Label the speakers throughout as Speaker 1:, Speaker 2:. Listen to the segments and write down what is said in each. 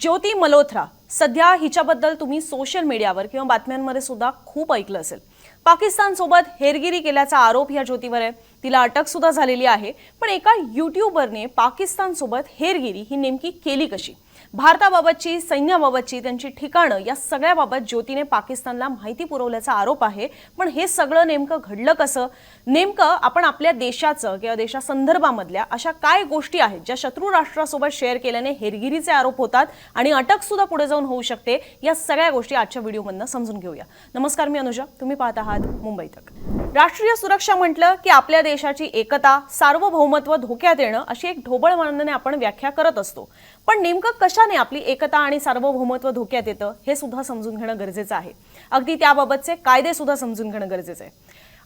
Speaker 1: ज्योती मल्होत्रा सध्या हिच्याबद्दल तुम्ही सोशल मीडियावर किंवा बातम्यांमध्ये सुद्धा खूप ऐकलं असेल. पाकिस्तानसोबत हेरगिरी केल्याचा आरोप या ज्योतीवर आहे. तिला अटक सुद्धा झालेली आहे. पण एका युट्यूबरने पाकिस्तानसोबत हेरगिरी ही नेमकी केली कशी? भारताबाबतची सैन्याबाबतची त्यांची ठिकाणं या सगळ्याबाबत ज्योतीने पाकिस्तानला माहिती पुरवल्याचा आरोप आहे. पण हे सगळं नेमकं घडलं कसं? नेमकं आपण आपल्या देशाचं किंवा देशासंदर्भामधल्या अशा काय गोष्टी आहेत ज्या शत्रू राष्ट्रासोबत शेअर केल्याने हेरगिरीचे आरोप होतात आणि अटक सुद्धा पुढे जाऊन होऊ शकते? या सगळ्या गोष्टी आजच्या व्हिडिओमधनं समजून घेऊया. नमस्कार मी अनुजा. तुम्ही पाहत आहात मुंबई तक. राष्ट्रीय सुरक्षा म्हटलं की आपल्या देशाची एकता सार्वभौमत्व धोक्यात येणं अशी एक ढोबळ मानण्याने आपण व्याख्या करत असतो. पण नेमकं कशाने आपली एकता आणि सार्वभौमत्व धोक्यात येतं हे सुद्धा समजून घेणं गरजेचं आहे. अगदी त्याबाबतचे कायदे सुद्धा समजून घेणं गरजेचं आहे.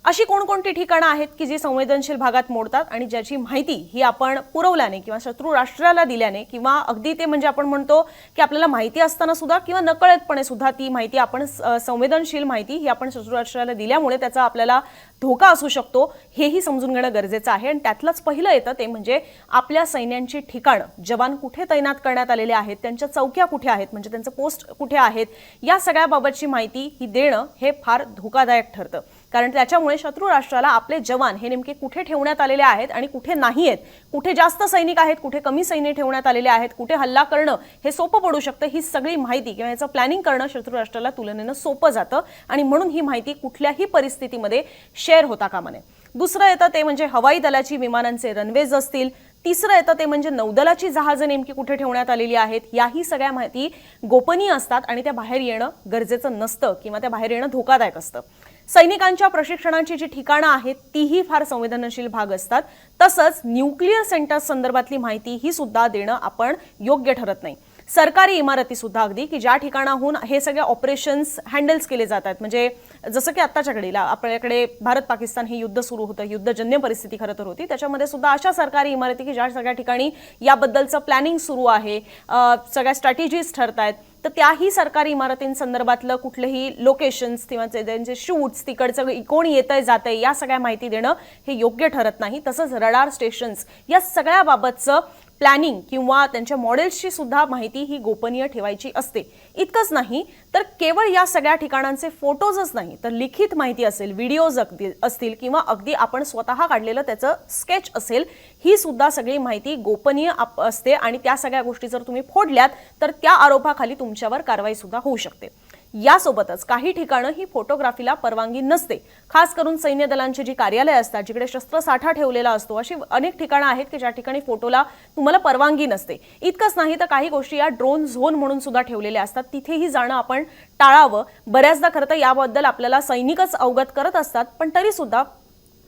Speaker 1: अशी कोणकोणती ठिकाणं आहेत की जी संवेदनशील भागात मोडतात आणि ज्याची माहिती ही आपण पुरवल्याने किंवा शत्रू राष्ट्राला दिल्याने किंवा अगदी ते म्हणजे आपण म्हणतो की आपल्याला माहिती असताना सुद्धा किंवा नकळतपणे सुद्धा ती माहिती आपण स- संवेदनशील माहिती ही आपण शत्रू राष्ट्राला दिल्यामुळे त्याचा आपल्याला धोका असू शकतो हेही समजून घेणं गरजेचं आहे. आणि त्यातलंच पहिलं येतं ते म्हणजे आपल्या सैन्यांची ठिकाणं जवान कुठे तैनात करण्यात आलेले आहेत त्यांच्या चौक्या कुठे आहेत म्हणजे त्यांचं पोस्ट कुठे आहेत या सगळ्याबाबतची माहिती ही देणं हे फार धोकादायक ठरतं. कारण त्याच्यामुळे शत्रू राष्ट्राला आपले जवान हे नेमके कुठे ठेवण्यात आलेले आहेत आणि कुठे नाही आहेत? कुठे जास्त सैनिक आहेत? कुठे कमी सैन्य ठेवण्यात आलेले आहेत? कुठे हल्ला करणं हे सोपं पडू शकतं? ही सगळी माहिती किंवा याचं प्लॅनिंग करणं शत्रू राष्ट्राला तुलनेनं सोपं जातं. आणि म्हणून ही माहिती कुठल्याही परिस्थितीमध्ये शेअर होता कामा नये. दुसरं येतं ते म्हणजे हवाई दलाची विमानांचे रनवेज असतील. तिसरं येतं ते म्हणजे नौदलाची जहाजं नेमकी कुठे ठेवण्यात आलेली आहेत? याही सगळ्या माहिती गोपनीय असतात आणि त्या बाहेर येणं गरजेचं नसतं किंवा त्या बाहेर येणं धोकादायक असतं. सैनिकांच्या प्रशिक्षणाची जी ठिकाणं आहेत तीही फार संवेदनशील भाग असतात. तसंच न्यूक्लिअर सेंटर्स संदर्भातली माहिती ही सुद्धा देणं आपण योग्य ठरत नाही. सरकारी इमारती सुद्धा अगदी की ज्या ठिकाणाहून हे सगळे ऑपरेशन्स हँडल्स केले जातात. म्हणजे जसं की आत्ताच्या घडीला आपल्याकडे भारत पाकिस्तान हे युद्ध सुरू होतं युद्धजन्य परिस्थिती खरं तर होती. त्याच्यामध्ये सुद्धा अशा सरकारी इमारती की ज्या सगळ्या ठिकाणी याबद्दलचं प्लॅनिंग सुरू आहे सगळ्या स्ट्रॅटेजीज ठरत आहेत तर त्याही सरकारी इमारतींसंदर्भातलं कुठलंही लोकेशन्स किंवा ते त्यांचे शूट्स तिकडचं कोण येत आहे जात आहे या सगळ्या माहिती देणं हे योग्य ठरत नाही. तसंच रडार स्टेशन्स या सगळ्याबाबतचं प्लॅनिंग किंवा त्यांच्या मॉडेल्सची सुद्धा माहिती ही गोपनीय ठेवायची असते. इतकंच नाही तर केवळ या सगळ्या ठिकाणांचे फोटोजच नाही तर लिखित माहिती असेल व्हिडिओज अगदी असतील किंवा अगदी आपण स्वतः काढलेलं त्याचं स्केच असेल ही सुद्धा सगळी माहिती गोपनीय आप- असते आणि त्या सगळ्या गोष्टी जर तुम्ही फोडल्यात तर त्या आरोपाखाली तुमच्यावर कारवाई सुद्धा होऊ शकते. यासोबतच काही ठिकाणं ही फोटोग्राफीला परवानगी नसते. खास करून सैन्य दलांची जी कार्यालय असतात जिकडे शस्त्रसाठा ठेवलेला असतो अशी अनेक ठिकाणं आहेत की ज्या ठिकाणी फोटोला तुम्हाला परवानगी नसते. इतकंच नाही तर काही गोष्टी या ड्रोन झोन म्हणून सुद्धा ठेवलेल्या असतात. तिथेही जाणं आपण टाळावं. बऱ्याचदा खरं तर याबद्दल आपल्याला सैनिकच अवगत करत असतात पण तरी सुद्धा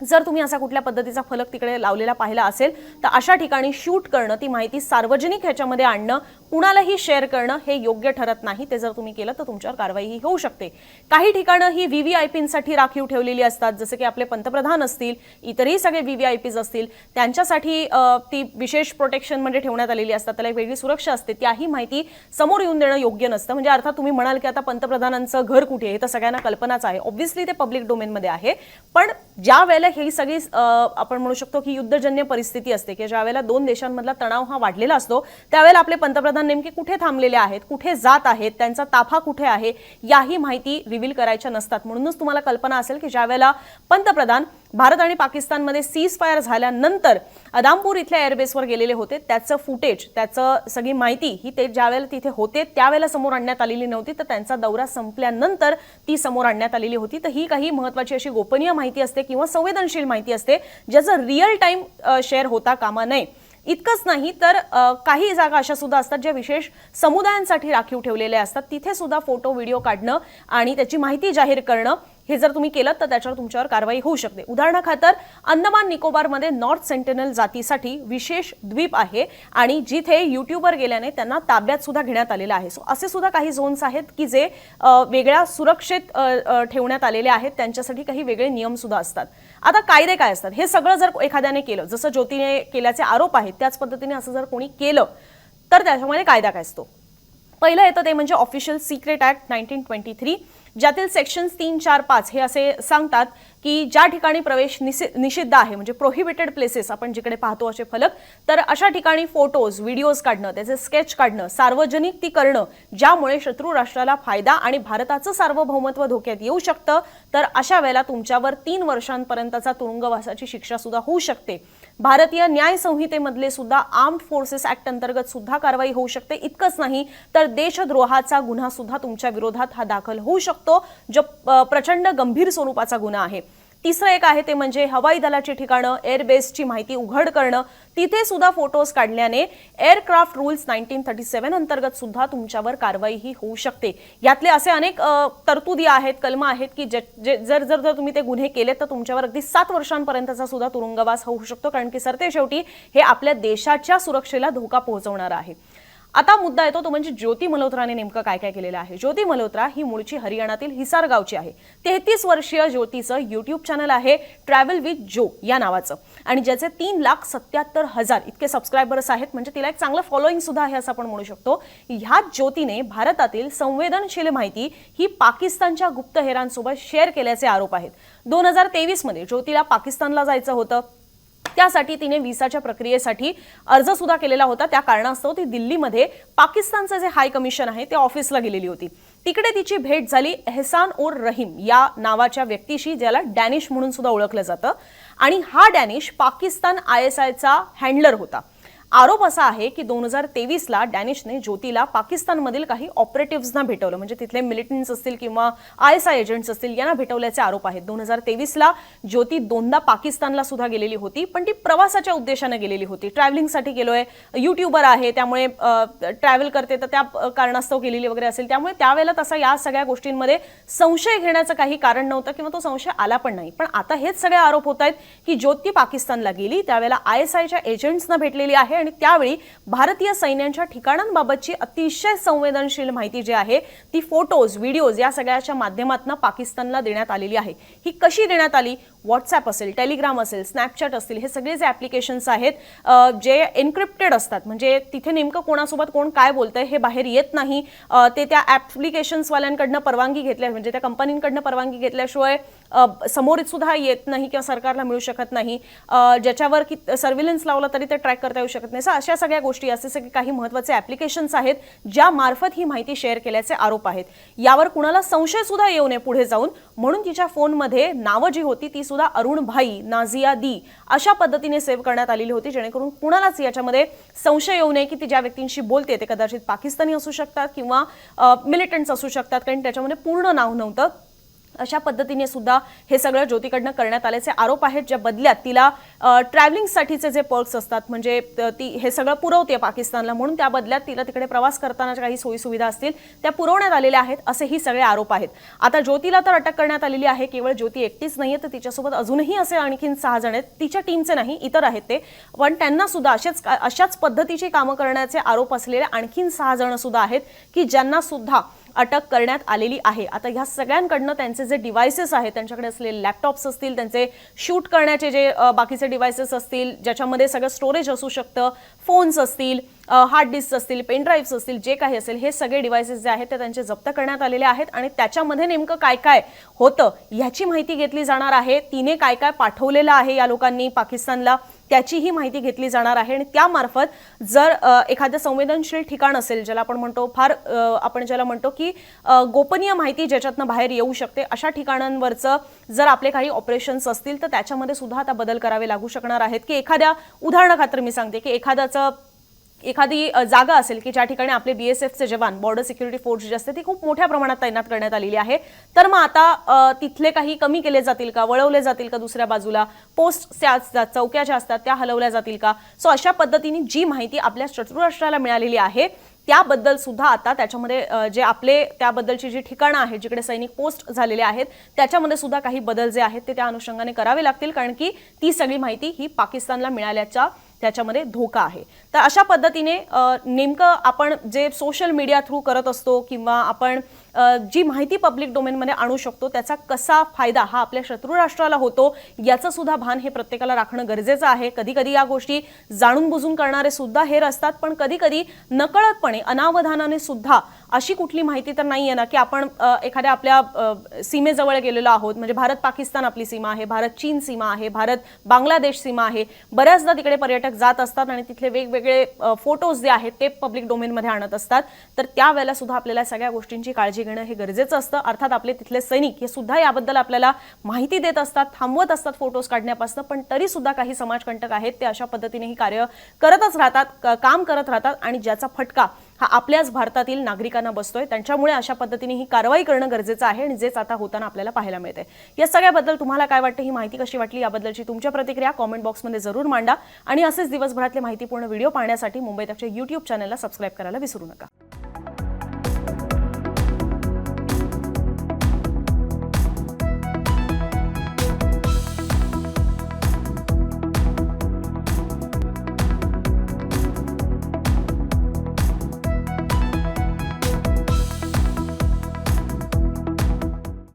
Speaker 1: जर तुम्ही असा कुठल्या पद्धतीचा फलक तिकडे लावलेला पाहिला असेल तर अशा ठिकाणी शूट करणं ती माहिती सार्वजनिक ह्याच्यामध्ये आणणं कुणालाही शेअर करणं हे योग्य ठरत नाही. ते जर तुम्ही केलं तर तुमच्यावर कारवाईही होऊ शकते. काही ठिकाणं ही व्ही व्ही आय पींसाठी राखीव ठेवलेली असतात जसं की आपले पंतप्रधान असतील इतरही सगळे व्ही व्ही आय पीज असतील त्यांच्यासाठी ती विशेष प्रोटेक्शनमध्ये म्हणजे ठेवण्यात आलेली असतात त्याला एक वेगळी सुरक्षा असते त्याही माहिती समोर येऊन देणं योग्य नसतं. म्हणजे अर्थात तुम्ही म्हणाल की आता पंतप्रधानांचं घर कुठे आहे हे तर सगळ्यांना कल्पनाच आहे. ऑब्व्हियसली ते पब्लिक डोमेनमध्ये आहे. पण ज्या वेळेला ही सगळी आपण म्हणू शकतो की युद्धजन्य परिस्थिती असते की ज्या वेळेला दोन देशांमधला तणाव हा वाढलेला असतो त्यावेळेला आपले पंतप्रधान नेमके कुठे थांबलेले आहेत कुठे जात आहेत त्यांचा ताफा कुठे आहे याही माहिती रिव्हील करायच्या नसतात. म्हणूनच तुम्हाला कल्पना असेल की ज्यावेळेला पंतप्रधान भारत आणि पाकिस्तानमध्ये सीज फायर झाल्यानंतर अदामपूर इथल्या एअरबेसवर गेलेले होते. त्याचं फुटेज त्याचं सगळी माहिती ही ते ज्यावेळेला तिथे होते त्यावेळेला समोर आणण्यात आलेली नव्हती. तर त्यांचा दौरा संपल्यानंतर ती समोर आणण्यात आलेली होती. तर ही काही महत्वाची अशी गोपनीय माहिती असते किंवा संवेदनशील माहिती असते ज्याचं रिअल टाईम शेअर होता कामा नये. इतकंच नाही तर काही जागा अशा सुद्धा असतात ज्या विशेष समुदायांसाठी राखीव ठेवलेल्या असतात. तिथे सुद्धा फोटो व्हिडिओ काढणं आणि त्याची माहिती जाहीर करणं हे जर तुम्ही केलं तर त्याच्यावर तुमच्यावर कारवाई होऊ शकते. उदाहरणाखातर अंदमान निकोबारमध्ये नॉर्थ सेंटिनल जातीसाठी विशेष द्वीप आहे आणि जिथे युट्यूबवर गेल्याने त्यांना ताब्यात सुद्धा घेण्यात आलेलं आहे. सो असे सुद्धा काही झोन्स आहेत की जे वेगळ्या सुरक्षित ठेवण्यात आलेले आहेत. त्यांच्यासाठी काही वेगळे नियम सुद्धा असतात. आता कायदे काय असतात? हे सगळं जर एखाद्याने केलं जसं ज्योतीने केल्याचे आरोप आहेत त्याच पद्धतीने असं जर कोणी केलं तर त्याच्यामध्ये कायदा काय असतो? पहिलं येतं ते म्हणजे official secret act nineteen twenty three ज्यातील सेक्शन्स तीन चार पाच हे असे सांगतात की ज्या ठिकाणी प्रवेश निषि- निषिद्ध आहे म्हणजे प्रोहिबिटेड प्लेसेस आपण जिकडे पाहतो असे फलक तर अशा ठिकाणी फोटोज व्हिडिओज काढणं त्याचे स्केच काढणं सार्वजनिक ती करणं ज्यामुळे शत्रू राष्ट्राला फायदा आणि भारताचं सार्वभौमत्व धोक्यात येऊ शकतं तर अशा वेळेला तुमच्यावर तीन वर्षांपर्यंतचा तुरुंगवासाची शिक्षा सुद्धा होऊ शकते. भारतीय न्याय संहितेमधले सुद्धा आर्म्ड फोर्सेस ऍक्ट अंतर्गत सुद्धा कारवाई होऊ शकते. इतकंच नाही तर देशद्रोहाचा गुन्हा सुद्धा तुमच्या विरोधात हा दाखल होऊ शकतो जो प्रचंड गंभीर स्वरूपाचा गुन्हा आहे. तिसरं एक आहे ते म्हणजे हवाई दलाची ठिकाणं एअरबेसची माहिती उघड करणं. तिथे सुद्धा फोटोज काढल्याने aircraft rules nineteen thirty seven अंतर्गत सुद्धा तुमच्यावर कारवाई ही होऊ शकते. यातले असे अनेक तरतुदी आहेत कलम आहेत की जे जे- जर जर जर तुम्ही ते गुन्हे केले तर तुमच्यावर अगदी सात वर्षांपर्यंतचा सुद्धा तुरुंगवास होऊ शकतो कारण की सरते शेवटी हे आपल्या देशाच्या सुरक्षेला धोका पोहोचवणार आहे. आता मुद्दा येतो तो म्हणजे ज्योती मल्होत्राने नेमकं काय काय केलेलं आहे. ज्योती मल्होत्रा ही मूळची हरियाणातील हिसार गावची आहे. तेहतीस वर्षीय ज्योतीचं युट्यूब चॅनल आहे ट्रॅव्हल विथ जो या नावाचं. आणि ज्याचे तीन लाख सत्याहत्तर हजार इतके सबस्क्रायबर्स आहेत म्हणजे तिला एक चांगलं फॉलोईंग सुद्धा आहे असं आपण म्हणू शकतो. ह्या ज्योतीने भारतातील संवेदनशील माहिती ही पाकिस्तानच्या गुप्तहेरांसोबत शेअर केल्याचे आरोप आहेत. दोन हजार तेवीसमध्ये ज्योतीला पाकिस्तानला जायचं होतं. त्यासाठी तिने व्हिसाच्या प्रक्रियेसाठी अर्ज सुद्धा केलेला होता. त्या कारणास्तव ती दिल्लीमध्ये पाकिस्तानचं जे हाय कमिशन आहे ते ऑफिसला गेलेली होती. तिकडे तिची भेट झाली एहसान ओर रहीम या नावाच्या व्यक्तीशी ज्याला डॅनिश म्हणून सुद्धा ओळखलं जातं. आणि हा डॅनिश पाकिस्तान आय एस आयचा हँडलर होता. आरोप असा आहे की दोन हजार तेवीसला डॅनिशने ज्योतीला पाकिस्तानमधील काही ऑपरेटिव्हजना भेटवलं. म्हणजे तिथले मिलिटंट्स असतील किंवा आय एस आय एजंट्स असतील यांना भेटवल्याचे आरोप आहेत. दोन हजार तेवीसला ज्योती दोनदा पाकिस्तानला सुद्धा गेलेली होती पण ती प्रवासाच्या उद्देशाने गेलेली होती. ट्रॅव्हलिंगसाठी गेलोय युट्यूबर आहे त्यामुळे ट्रॅव्हल करते तर त्या कारणास्तव गेलेली वगैरे असेल. त्यामुळे त्यावेळेला तसा या सगळ्या गोष्टींमध्ये संशय घेण्याचं काही कारण नव्हतं किंवा तो संशय आला पण नाही. पण आता हेच सगळे आरोप होत आहेत की ज्योती पाकिस्तानला गेली त्यावेळेला आय एस आयच्या एजंट्सना भेटलेली आहे. आणि त्यावेळी भारतीय सैन्यांच्या ठिकाणांबाबतची अतिशय संवेदनशील माहिती जी आहे ती फोटोज व्हिडिओज या सगळ्याच्या माध्यमातून पाकिस्तानला देण्यात आलेली आहे. ही कशी देण्यात आली? व्हॉट्सॲप असेल टेलिग्राम असेल स्नॅपचॅट असतील हे सगळे जे ॲप्लिकेशन्स आहेत जे एन्क्रिप्टेड असतात म्हणजे तिथे नेमकं कोणासोबत कोण काय बोलतंय हे बाहेर येत नाही. ते त्या ॲप्लिकेशन्सवाल्यांकडनं परवानगी घेतल्या म्हणजे त्या कंपनींकडनं परवानगी घेतल्याशिवाय समोर सुद्धा येत नाही किंवा सरकारला मिळू शकत नाही. ज्याच्यावर की सर्व्हिलन्स लावला तरी ते ट्रॅक करता येऊ शकत नाही. सर अशा सगळ्या गोष्टी असे सगळे काही महत्त्वाचे ॲप्लिकेशन्स आहेत ज्या मार्फत ही माहिती शेअर केल्याचे आरोप आहेत. यावर कुणाला संशय सुद्धा येऊ नये पुढे जाऊन. म्हणून तिच्या फोनमध्ये नावं जी होती ती सुद्धा अरुण भाई नाझिया दी अशा पद्धतीने सेव्ह करण्यात आलेली होती जेणेकरून कुणालाच याच्यामध्ये संशय येऊ नये की ती ज्या व्यक्तींशी बोलते ते कदाचित पाकिस्तानी असू शकतात किंवा मिलिटंट्स असू शकतात कारण त्याच्यामध्ये पूर्ण नाव नव्हतं. अशा पद्धतीने सुद्धा हे सगळं ज्योतीकडनं करण्यात आल्याचे आरोप आहेत ज्या बदल्यात तिला ट्रॅव्हलिंगसाठीचे जे पर्क्स असतात म्हणजे ती हे सगळं पुरवते पाकिस्तानला. म्हणून त्या बदल्यात तिला तिकडे प्रवास करताना काही सोयीसुविधा असतील त्या पुरवण्यात आलेल्या आहेत असेही सगळे आरोप आहेत. आता ज्योतीला तर अटक करण्यात आलेली आहे केवळ ज्योती एकटीच नाहीये तर तिच्यासोबत अजूनही असे आणखीन सहा जण आहेत. तिच्या टीमचे नाही इतर आहेत ते. पण त्यांना सुद्धा अशाच अशाच पद्धतीची कामं करण्याचे आरोप असलेले आणखीन सहा जण सुद्धा आहेत की ज्यांना सुद्धा अटक करण्यात आलेली आहे. आता ह्या सगळ्यांकडनं त्यांचे जे डिव्हायसेस आहेत त्यांच्याकडे असलेले लॅपटॉप्स असतील त्यांचे शूट करण्याचे जे बाकीचे डिव्हायसेस असतील ज्याच्यामध्ये सगळं स्टोरेज असू शकतं फोन्स असतील हार्ड डिस्क असतील पेन ड्राईव्स असतील जे काही असेल हे सगळे डिव्हायसेस जे आहेत ते त्यांचे जप्त करण्यात आलेले आहेत आणि त्याच्यामध्ये नेमकं काय काय होतं ह्याची माहिती घेतली जाणार आहे. तिने काय काय पाठवलेलं आहे या लोकांनी पाकिस्तानला? त्याचीही माहिती घेतली जाणार आहे आणि त्यामार्फत जर एखादं संवेदनशील ठिकाण असेल ज्याला आपण म्हणतो फार आपण ज्याला म्हणतो की गोपनीय माहिती ज्याच्यातनं बाहेर येऊ शकते अशा ठिकाणांवरचं जर आपले काही ऑपरेशन्स असतील तर त्याच्यामध्ये सुद्धा आता बदल करावे लागू शकणार आहेत. की एखाद्या उदाहरणाखातर मी सांगते की एखाद्याचं एखादी जागा असेल की ज्या ठिकाणी आपले बीएसएफचे जवान बॉर्डर सिक्युरिटी फोर्स जी असते ती खूप मोठ्या प्रमाणात तैनात करण्यात आलेली आहे. तर मग आता तिथले काही कमी केले जातील का? वळवले जातील का दुसऱ्या बाजूला? पोस्ट असतात चौक्या ज्या असतात त्या हलवल्या जातील का? सो अशा पद्धतीने जी माहिती आपल्या शत्रुराष्ट्राला मिळालेली आहे त्याबद्दल सुद्धा आता त्याच्यामध्ये जे आपले त्याबद्दलची जी ठिकाणं आहेत जिकडे सैनिक पोस्ट झालेले आहेत त्याच्यामध्ये सुद्धा काही बदल जे आहेत ते त्या अनुषंगाने करावे लागतील कारण की ती सगळी माहिती ही पाकिस्तानला मिळाल्याच्या त्याच्यामध्ये धोका आहे. तर अशा पद्धतीने नेमकं आपण जे सोशल मीडिया थ्रू करत असतो किंवा आपण जी माहिती पब्लिक डोमेनमध्ये आणू शकतो त्याचा कसा फायदा हा आपल्या शत्रू राष्ट्राला होतो याचं सुद्धा भान हे प्रत्येकाला राखणं गरजेचं आहे. कधी कधी या गोष्टी जाणून बुजून करणारे सुद्धा हेर असतात पण कधी कधी नकळतपणे अनावधानाने सुद्धा अशी कुठली माहिती तर नाही आहे ना की आपण एखाद्या आपल्या सीमेजवळ गेलेलो आहोत. म्हणजे भारत पाकिस्तान आपली सीमा आहे भारत चीन सीमा आहे भारत बांगलादेश सीमा आहे. बऱ्याचदा तिकडे पर्यटक जात असतात आणि तिथले वेगवेगळे फोटोज जे आहेत ते पब्लिक डोमेनमध्ये आणत असतात. तर त्यावेळेला सुद्धा आपल्याला सगळ्या गोष्टींची काळजी घेणं हे गरजेचं असतं. अर्थात आपले तिथले सैनिक हे सुद्धा याबद्दल आपल्याला माहिती देत असतात थांबवत असतात फोटोज काढण्यापासून. पण तरी सुद्धा काही समाजकंटक आहेत ते अशा पद्धतीने ही कार्य करतच राहतात क- काम करत राहतात आणि ज्याचा फटका हा आपल्याच भारतातील नागरिकांना बसतोय. त्यांच्यामुळे अशा पद्धतीने ही कारवाई करणं गरजेचं आहे आणि जेच आता होताना आपल्याला पाहायला मिळते या सगळ्याबद्दल तुम्हाला काय वाटतं? ही माहिती कशी वाटली? याबद्दलची तुमच्या प्रतिक्रिया कॉमेंट बॉक्समध्ये जरूर मांडा. आणि असेच दिवसभरातले माहितीपूर्ण व्हिडिओ पाहण्यासाठी मुंबई तकच्या युट्यूब चॅनलला सबस्क्राईब करायला विसरू नका.